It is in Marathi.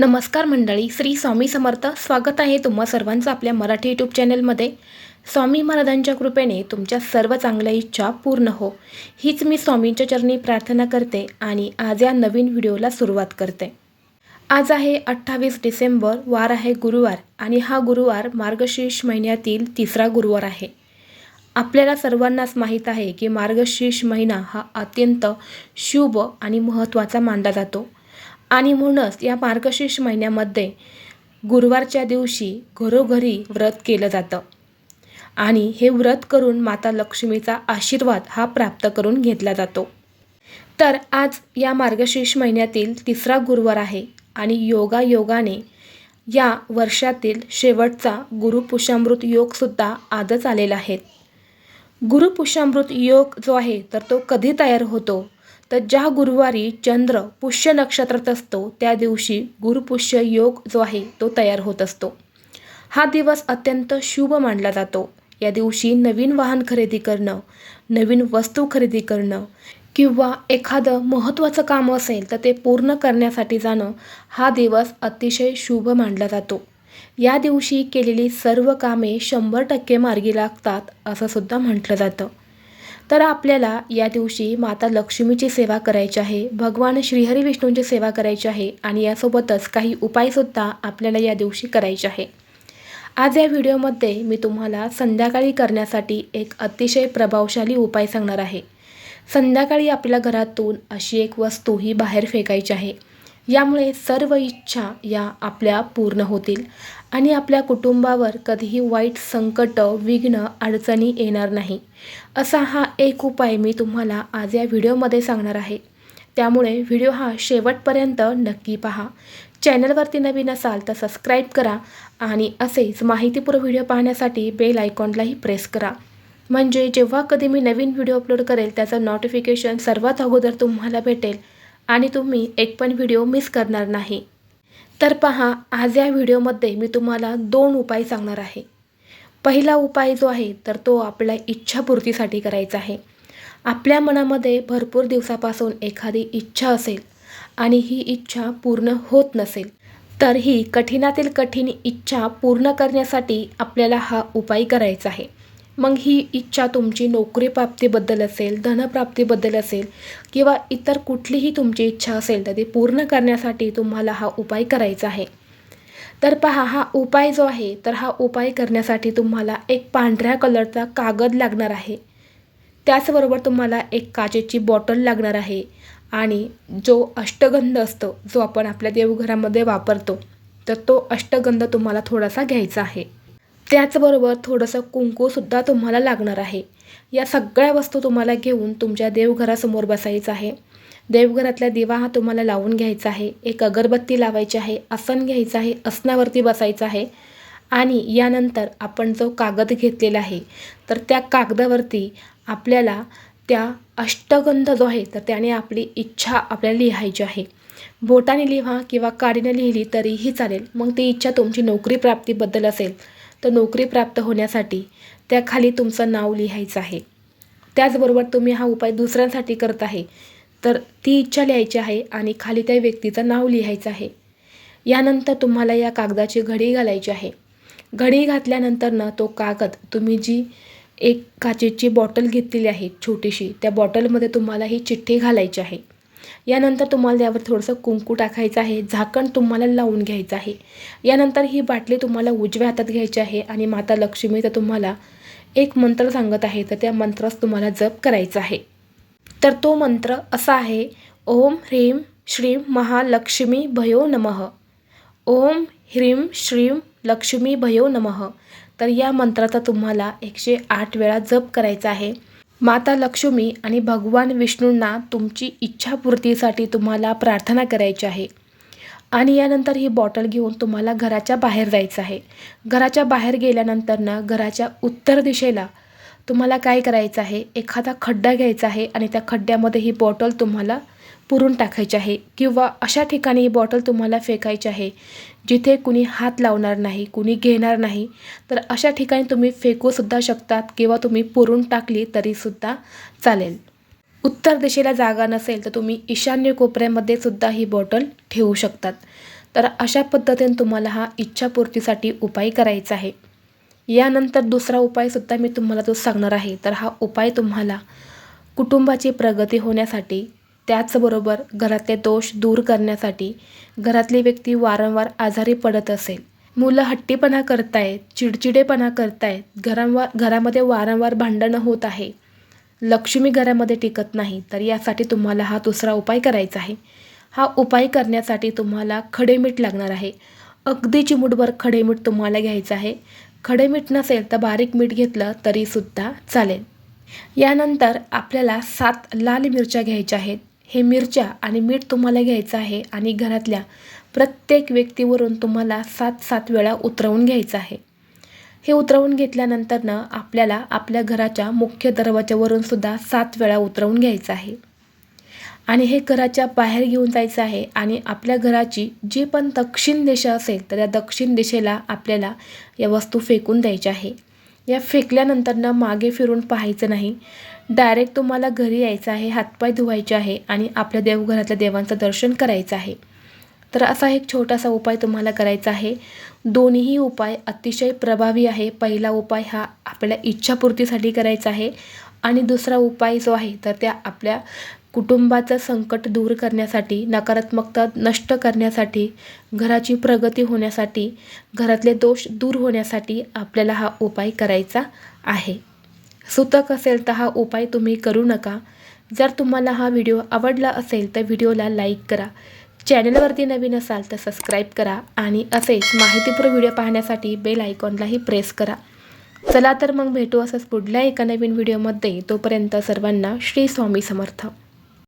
नमस्कार मंडळी श्री स्वामी समर्थ. स्वागत आहे तुम्हा सर्वांचं आपल्या मराठी यूट्यूब चॅनलमध्ये स्वामी महाराजांच्या कृपेने तुमच्या सर्व चांगल्या इच्छा पूर्ण हो. हीच मी स्वामींच्या चरणी प्रार्थना करते आणि आज या नवीन व्हिडिओला सुरुवात करते. आज आहे अठ्ठावीस डिसेंबर वार आहे गुरुवार आणि हा गुरुवार मार्गशीर्ष महिन्यातील तिसरा गुरुवार आहे. आपल्याला सर्वांनाच माहीत आहे की मार्गशीर्ष महिना हा अत्यंत शुभ आणि महत्त्वाचा मानला जातो. आणि म्हणूनच या मार्गशीर्ष महिन्यामध्ये गुरुवारच्या दिवशी घरोघरी व्रत केलं जातं. आणि हे व्रत करून माता लक्ष्मीचा आशीर्वाद हा प्राप्त करून घेतला जातो. तर आज या मार्गशीर्ष महिन्यातील तिसरा गुरुवार आहे आणि योगा योगाने या वर्षातील शेवटचा गुरुपुषामृत योगसुद्धा आजच आलेला आहे. गुरुपुषामृत योग जो आहे तर तो कधी तयार होतो? तर ज्या गुरुवारी चंद्र पुष्य नक्षत्रात असतो त्या दिवशी गुरुपुष्य योग जो आहे तो तयार होत असतो. हा दिवस अत्यंत शुभ मानला जातो. या दिवशी नवीन वाहन खरेदी करणं नवीन वस्तू खरेदी करणं किंवा एखादं महत्त्वाचं काम असेल तर ते पूर्ण करण्यासाठी जाणं हा दिवस अतिशय शुभ मानला जातो. या दिवशी केलेली सर्व कामे शंभर टक्के मार्गी लागतात असं सुद्धा म्हटलं जातं. तर आपल्याला या दिवशी माता लक्ष्मीची सेवा करायची आहे भगवान श्रीहरी विष्णूंची सेवा करायची आहे आणि यासोबतच काही उपायसुद्धा आपल्याला या दिवशी करायचे आहे. आज या व्हिडिओमध्ये मी तुम्हाला संध्याकाळी करण्यासाठी एक अतिशय प्रभावशाली उपाय सांगणार आहे. संध्याकाळी आपल्या घरातून अशी एक वस्तू ही बाहेर फेकायची आहे. यामुळे सर्व इच्छा या आपल्या पूर्ण होतील आणि आपल्या कुटुंबावर कधीही वाईट संकट विघ्न अडचणी येणार नाही. असा हा एक उपाय मी तुम्हाला आज या व्हिडिओमध्ये सांगणार आहे. त्यामुळे व्हिडिओ हा शेवटपर्यंत नक्की पहा. चॅनलवरती नवीन असाल तर सबस्क्राईब करा आणि असेच माहितीपूर्व व्हिडिओ पाहण्यासाठी बेल आयकॉनलाही प्रेस करा. म्हणजे जेव्हा कधी मी नवीन व्हिडिओ अपलोड करेल त्याचं नोटिफिकेशन सर्वात अगोदर तुम्हाला भेटेल. आणि तुम्ही एक पण व्हिडिओ मिस करणार नाही. तर पहा आज या व्हिडिओमध्ये मी तुम्हाला दोन उपाय सांगणार आहे. पहिला उपाय जो आहे तर तो आपल्या इच्छापूर्तीसाठी करायचा आहे. आपल्या मनामध्ये भरपूर दिवसापासून एखादी इच्छा असेल आणि ही इच्छा पूर्ण होत नसेल तर ही कठीणातील कठीण इच्छा पूर्ण करण्यासाठी आपल्याला हा उपाय करायचा आहे. मग ही इच्छा तुमची नोकरी प्राप्तीबद्दल असेल धनप्राप्तीबद्दल असेल किंवा इतर कुठलीही तुमची इच्छा असेल तर ती पूर्ण करण्यासाठी तुम्हाला हा उपाय करायचा आहे. तर पहा हा उपाय जो आहे तर हा उपाय करण्यासाठी तुम्हाला एक पांढऱ्या कलरचा कागद लागणार आहे. त्याचबरोबर तुम्हाला एक काचेची बॉटल लागणार आहे आणि जो अष्टगंध असतो जो आपण आपल्या देवघरामध्ये वापरतो तर तो अष्टगंध तुम्हाला थोडासा घ्यायचा आहे. त्याचबरोबर थोडंसं कुंकूसुद्धा तुम्हाला लागणार आहे. या सगळ्या वस्तू तुम्हाला घेऊन तुमच्या देवघरासमोर बसायचं आहे. देवघरातला दिवा हा तुम्हाला लावून घ्यायचा आहे. एक अगरबत्ती लावायची आहे आसन घ्यायचं आहे आसनावरती बसायचं आहे. आणि यानंतर आपण जो कागद घेतलेला आहे तर त्या कागदावरती आपल्याला त्या अष्टगंध जो आहे तर त्याने आपली इच्छा आपल्याला लिहायची आहे. बोटाने लिहा किंवा काडीने लिहिली तरीही चालेल. मग ती इच्छा तुमची नोकरी प्राप्तीबद्दल असेल. तर नोकरी प्राप्त होण्यासाठी त्याखाली तुमचं नाव लिहायचं आहे. त्याचबरोबर तुम्ही हा उपाय दुसऱ्यांसाठी करत आहे. तर ती इच्छा लिहायची आहे आणि खाली त्या व्यक्तीचं नाव लिहायचं आहे. यानंतर तुम्हाला या कागदाची घडी घालायची आहे. घडी घातल्यानंतर ना तो कागद तुम्ही जी एक काचेची बॉटल घेतलेली आहे छोटीशी त्या बॉटलमध्ये तुम्हाला ही चिठ्ठी घालायची आहे. यानंतर तुम्हाला त्यावर थोडंसं कुंकू टाकायचं आहे झाकण तुम्हाला लावून घ्यायचं आहे. यानंतर ही बाटली तुम्हाला उजव्या हातात घ्यायची आहे आणि माता लक्ष्मी तर तुम्हाला एक मंत्र सांगत आहे तर त्या मंत्रास तुम्हाला जप करायचा आहे. तर तो मंत्र असा आहे ओम ह्रीम श्रीम महालक्ष्मी भयो नमः. ओम ह्रीम श्रीम लक्ष्मी भयो नमः. तर या मंत्राचा तुम्हाला एकशे आठ वेळा जप करायचा आहे. माता लक्ष्मी आणि भगवान विष्णूंना तुमची इच्छापूर्तीसाठी तुम्हाला प्रार्थना करायची आहे. आणि यानंतर ही बॉटल घेऊन तुम्हाला घराच्या बाहेर जायचं आहे. घराच्या बाहेर गेल्यानंतरनं घराच्या उत्तर दिशेला तुम्हाला काय करायचं आहे? एखादा खड्डा घ्यायचा आहे आणि त्या खड्ड्यामध्ये ही बॉटल तुम्हाला पुरून टाकायची आहे किंवा अशा ठिकाणी ही बॉटल तुम्हाला फेकायची आहे जिथे कुणी हात लावणार नाही कुणी घेणार नाही तर अशा ठिकाणी तुम्ही फेकूसुद्धा शकतात किंवा तुम्ही पुरून टाकली तरीसुद्धा चालेल. उत्तर दिशेला जागा नसेल तर तुम्ही ईशान्य कोपऱ्यामध्ये सुद्धा ही बॉटल ठेवू शकतात. तर अशा पद्धतीने तुम्हाला हा इच्छापूर्तीसाठी उपाय करायचा आहे. यानंतर दुसरा उपायसुद्धा मी तुम्हाला तो सांगणार आहे. तर हा उपाय तुम्हाला कुटुंबाची प्रगती होण्यासाठी त्याचबरोबर घरातले दोष दूर करण्यासाठी घरातली व्यक्ती वारंवार आजारी पडत असेल. मुलं हट्टीपणा करतायत चिडचिडेपणा करतायत घरांवा घरामध्ये वारंवार भांडणं होत आहे. लक्ष्मी घरामध्ये टिकत नाही तर यासाठी तुम्हाला हा दुसरा उपाय करायचा आहे. हा उपाय करण्यासाठी तुम्हाला खडे मीठ लागणार आहे. अगदी चिमूटभर खडे मीठ तुम्हाला घ्यायचं आहे. खडे मीठ नसेल तर बारीक मीठ घेतलं तरीसुद्धा चालेल. यानंतर आपल्याला सात लाल मिरच्या घ्यायच्या आहेत. हे मिरच्या आणि मीठ तुम्हाला घ्यायचं आहे आणि घरातल्या प्रत्येक व्यक्तीवरून तुम्हाला सात सात वेळा उतरवून घ्यायचं आहे. हे उतरवून घेतल्यानंतरनं आपल्याला आपल्या घराच्या मुख्य दरवाज्यावरून सुद्धा सात वेळा उतरवून घ्यायचं आहे. आणि हे घराच्या बाहेर घेऊन जायचं आहे आणि आपल्या घराची जी पण दक्षिण दिशा असेल तर त्या दक्षिण दिशेला आपल्याला या वस्तू फेकून द्यायच्या आहे. या फेकल्यानंतरनं मागे फिरून पाहायचं नाही. डायरेक्ट तुम्हाला घरी यायचं आहे हातपाय धुवायचे आहे आणि आपल्या देवघरातल्या देवांचं दर्शन करायचं आहे. तर असा एक छोटासा उपाय तुम्हाला करायचा आहे. दोन्हीही उपाय अतिशय प्रभावी आहे. पहिला उपाय हा आपल्या इच्छापूर्तीसाठी करायचा आहे आणि दुसरा उपाय जो आहे तर त्या आपल्या कुटुंबाचं संकट दूर करण्यासाठी नकारात्मकता नष्ट करण्यासाठी घराची प्रगती होण्यासाठी घरातले दोष दूर होण्यासाठी आपल्याला हा उपाय करायचा आहे. सुतक असेल तर हा उपाय तुम्ही करू नका. जर तुम्हाला हा व्हिडिओ आवडला असेल तर व्हिडिओला लाईक करा. चॅनलवरती नवीन असाल तर सबस्क्राईब करा आणि असेच माहितीपूर्ण व्हिडिओ पाहण्यासाठी बेल आयकॉनलाही प्रेस करा. चला तर मग भेटू असंच पुढल्या एका नवीन व्हिडिओमध्ये. तोपर्यंत सर्वांना श्री स्वामी समर्थ.